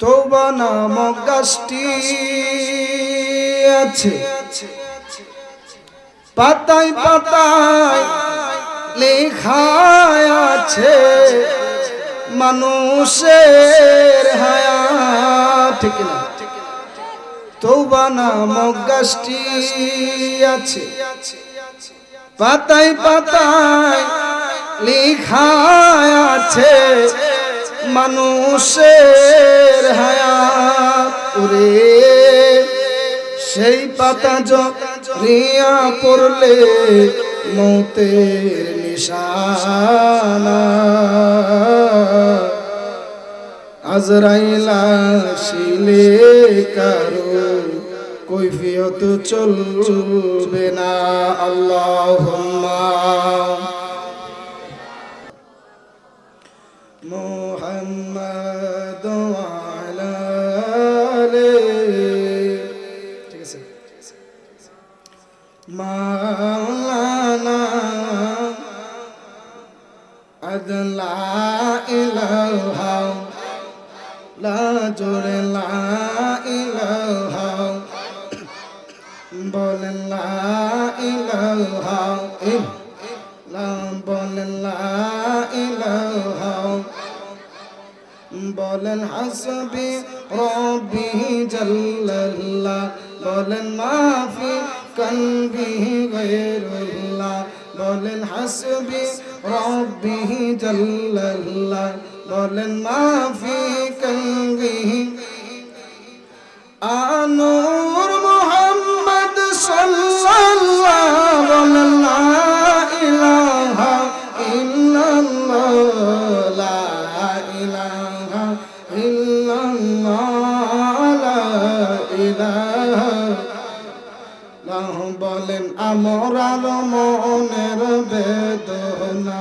তৌবা নামক গাছটি আছে। পাতায় পাতায় লেখা আছে, মানুষের হায়া ঠিক না? তৌবা নামক গাছটি আছে। পাতায় পাতায় লেখা আছে মানুষের হায়াত ওরে সেই পাতা রিয়া পড়লে মতের নিশানা। আজরাইলা শিলে কারও কৈফিয়ত চলবে না। আল্লাহ مولانا. عدل لا إله لا جر لا إله بول لا إله لا بول لا إله বলেন হাসবি রব্বি জাল্লাল্লাহ বলেন মাফি حقا به غير الله بولن حسبي ربه جل الله بولن ما في كل বলেন, আমরার মনের বেদনা,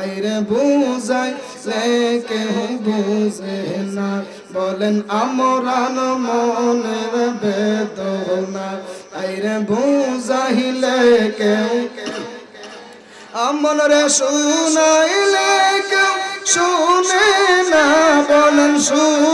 আইরে বুঝাই সে কেহ বুঝে না। বলেন, আমরার মনের বেদনা, আইরে বুঝাইলে কেউ আমন রে শুনাইলে কেউ শুনে না। বলেন শুনাই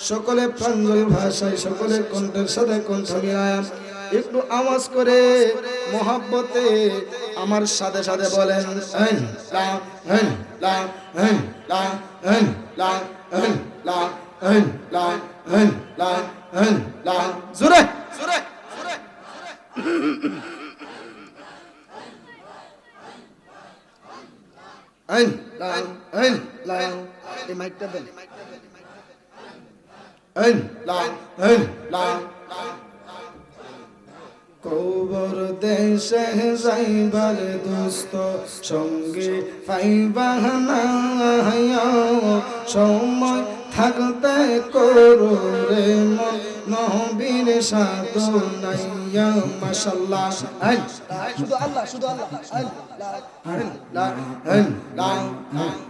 সকলে প্রাঞ্জল ভাষায় সকলের কণ্ঠের সাথে কণ্ঠ মিলায়। একটু আওয়াজ করে মহাব্বতে আমার সাথে সাথে বলেন এই মাইকটা কবর দেশে যাইবার দোস্ত সঙ্গে পাইবা না সময় থাকতে করো রে মন নহবীর সাধু নাইয়া মাশাল্লাহ শুধু আল্লাহ শুধু আল্লাহ লা হেন লা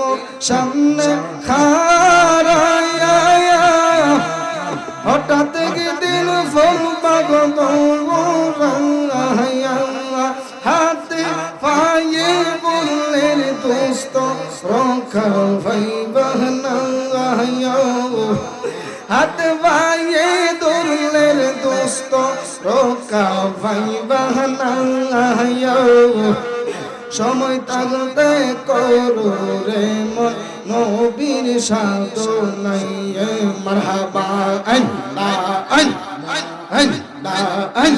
ইলম সামনে খারায়া হঠাৎ দিল ফুরবা হাতে পায়ে বললেন, দোস্ত, রক্ষা ভাই বহনা হাত ভাইয়ে দৌড়লেন দোস্ত, রক্ষা ভাই বহনা সময় তাগতে করো রে মন। নবীর সাধু নাই মারহাবা। আন লা আন আন লা আন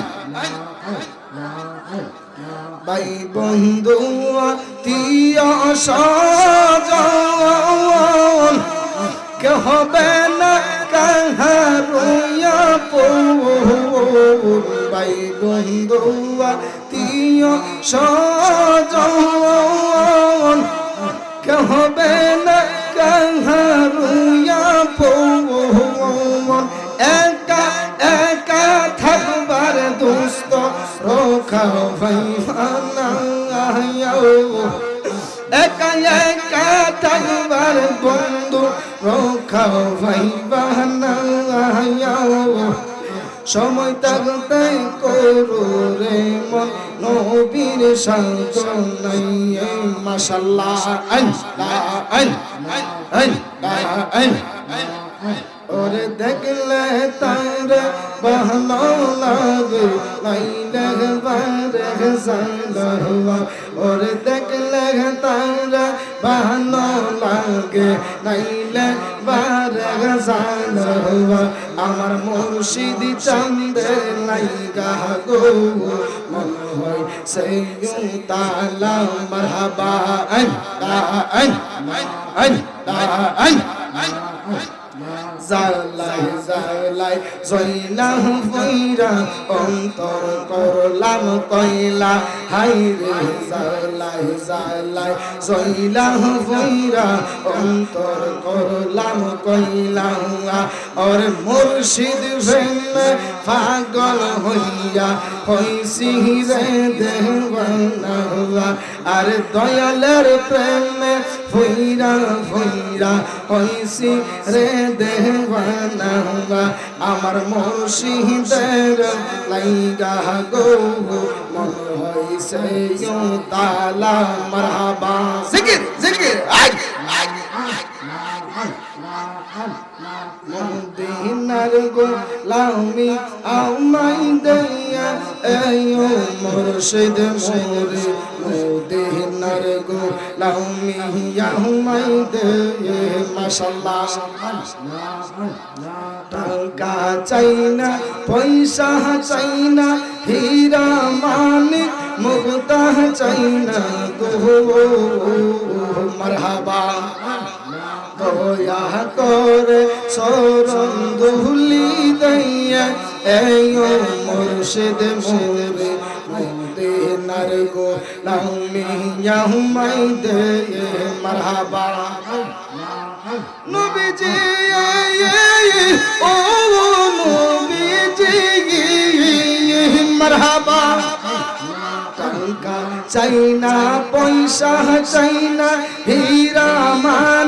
ভাই বন্ধু তিয় সজন কে হবে না কাহার পুর ভাই বন্ধু তিয়া সজন কে হবে নবীর সাধনাই মাশাল্লাহ আল্লাহ আল্লাহ আল্লাহ আল্লাহ ওরে দেখলে তার ভালো লাগে লাইলে বারে জানলা ওরে দেখলে তার ভালো লাগে। লাইলে বারে জানলা আমার মুর্শিদ চান্দের লাইগা গো মন হয় সেই তালা, মারহাবা। আল্লাহ আল্লাহ আল্লাহ আল্লাহ। জালাই জালাই জইলা হইরা অন্তর করলাম কইলা হাই রে জালাই জালাই জইলা হইরা অন্তর করলাম কইলা আর মুর্শিদ প্রেমে পাগল হইয়া হইছি রে দেওয়ানা। আর দয়ালের প্রেমে ফইরা ফইরা হইছি রে দেবানা আমার মুর্শিদের লাইগা গো, মন হইছে ইউ তালা মারহাবা। জিকির জিকির, আই। মদিনার গোলামি আমাই দয়া এয়ো মুর্শিদ মোরে, মদিনার গোলামি আমাই দয়া। মাশাআল্লাহ, টাকা চাই না, পয়সা চাই না, হীরা মানিক মুক্তা চাই না গো। মারহাবা। দয়া করে শরণ দুলি দইয়া এই মুর্শিদ মোরে মোদে নার গো লামি ইয়াহুমাই দে মারহাবা। নবীজি ও নবীজি মারহাবা। টাকা চাই না পয়সা চাই না হীরা মানিক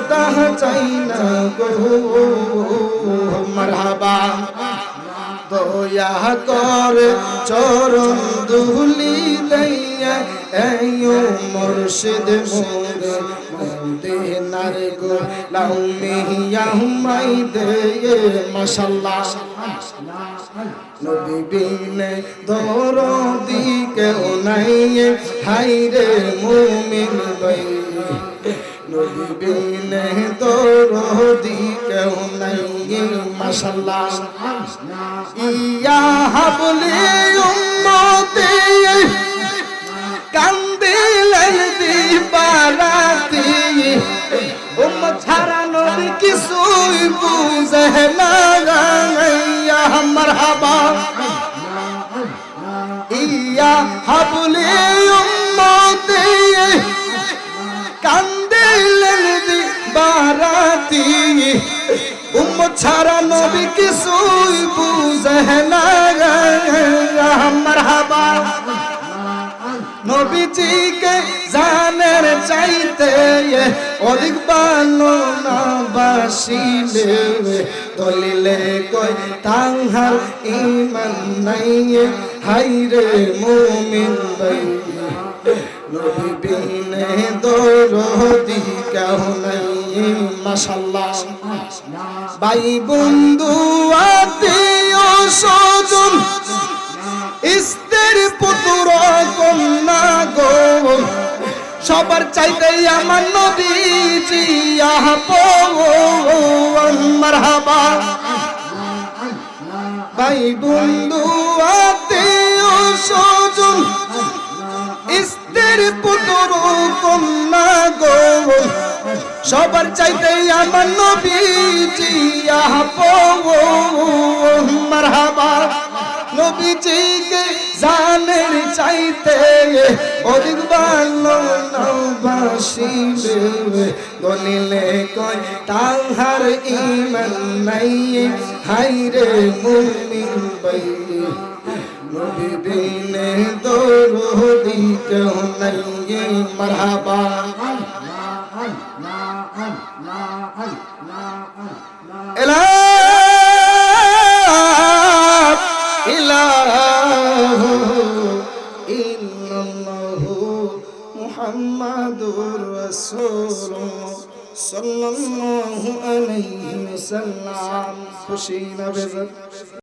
মুক্তা চাই না গো। মারহাবা, দয়া করে, চরণ দুলি দইয়া এয়ো মুর্শিদ মোরে মোদে নার গো। লাউমি ইয়াহুমাই দে মাশাআল্লাহ নবী বিনে দরদি কেউ নাই হাই মুমিন বই নবী বিনে দরদি কেউ নাই মাশাআল্লাহ ইয়া হাবলি উম্মতি কান্দিলেন দিবারাতি। উম্মত ছাড়া নবী কিছুই বুঝে না ইয়া মারহাবা। ইয়া হাবলি ছাড়া নবী কিছুই বুঝে মারহাবা। নবীজিকে জানের চাইতে অধিক ভালো না বাসিলে দলিলে কই তাহার ইমান নাই হাই রে মুমিন নবী বিনে কেউ নাই ভাই বন্ধু, আত্মীয়, স্বজন কন্যা গো। সবার চাইতে আমার নবীজি মারহাবা। ভাই বন্ধু, আত্মীয়, স্বজন, স্ত্রীর পুত্র, কন্যা গো। সবার চাইতে আমার নবীজি মারহাবা। নবীজিকে জানের চাইতে অধিক ভালো নবাসিবে দলিলে কয়, তাহার ইমান নাই হাই রে মুমিন বাই নবী বিনে দরদি, কেউ নাই মারহাবা। মুহাম্মাদুর রাসূলুল্লাহ সাল্লাল্লাহু আলাইহি ওয়াসাল্লাম খুশি না বেজার